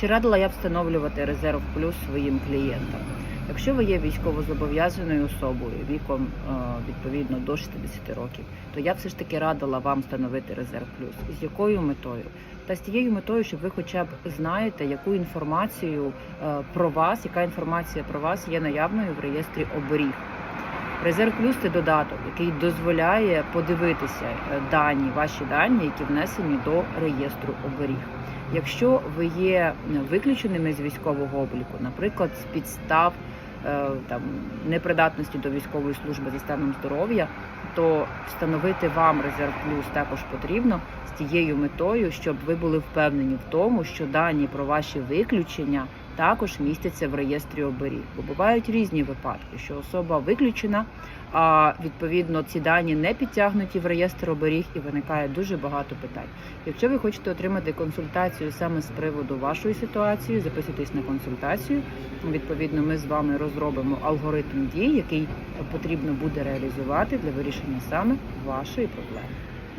Чи радила я встановлювати резерв плюс своїм клієнтам? Якщо ви є військовозобов'язаною особою віком е, відповідно до 60 років, то я все ж таки радила вам встановити резерв плюс. З якою метою? Та з тією метою, щоб ви хоча б знаєте, яку інформацію е, про вас, яка інформація про вас є наявною в реєстрі оберіг. Резерв плюс це додаток, який дозволяє подивитися е, дані, ваші дані, які внесені до реєстру оберіг. Якщо ви є виключеними з військового обліку, наприклад, з підстав е, там непридатності до військової служби за станом здоров'я, то встановити вам резерв плюс також потрібно з тією метою, щоб ви були впевнені в тому, що дані про ваші виключення також містяться в реєстрі оберіг. Бо бувають різні випадки, що особа виключена, а відповідно ці дані не підтягнуті в реєстр оберіг і виникає дуже багато питань. Якщо ви хочете отримати консультацію саме з приводу вашої ситуації, записуйтесь на консультацію. Відповідно, ми з вами розробимо алгоритм дій, який потрібно буде реалізувати для вирішення саме вашої проблеми.